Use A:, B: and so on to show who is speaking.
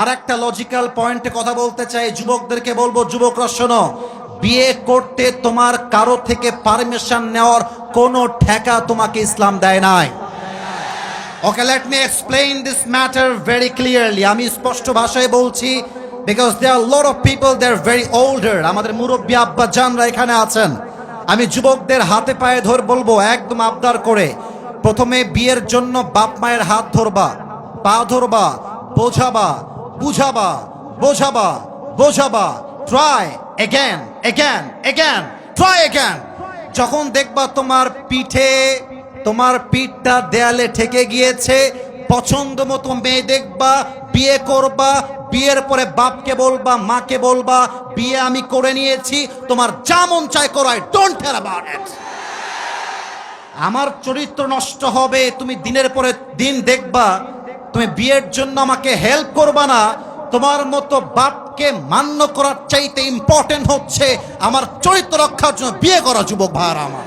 A: আর একটা লজিক্যাল পয়েন্টে কথা বলতে চাই, যুবকদেরকে বলব, যুবকরা শোনো, বিয়ে করতে তোমার কারও থেকে পারমিশন নেওয়ার কোনো ঠেকা তোমাকে ইসলাম দেয় নাই। Okay let me explain this matter very clearly আমি স্পষ্ট ভাষায় বলছি because they are lot of people they are very older আমাদের মুরব্বী আব্বা জানরা এখানে আছেন। আমি যুবকদের হাতে পায়ে ধর বলব, একদম আবদার করে। প্রথমে বিয়ের জন্য বাপ মায়ের হাত ধরবা, পা ধরবা, বোঝাবা। বুঝাবা, বোঝাবা বোঝাবা। Try again again again try again যখন দেখবা তোমার পিঠে, তোমার পিঠটা দেয়ালে ঠেকে গিয়েছে, পছন্দ মতো মেয়ে দেখবা, বিয়ে করবা, বিয়ের পরে বাপকে বলবা, মাকে বলবা, বিয়ে আমি করে নিয়েছি, তোমার যা মন চায় করাই ডোন্ট কেয়ার অ্যাবাউট ইট আমার চরিত্র নষ্ট হবে, তুমি দিনের পরে দিন দেখবা তুমি বিয়ের জন্য আমাকে হেল্প করবা না। তোমার মতো বাপকে মান্য করার চাইতে ইম্পর্টেন্ট হচ্ছে আমার চরিত্র রক্ষার জন্য বিয়ে করা যুবক ভাইয়ারা আমার।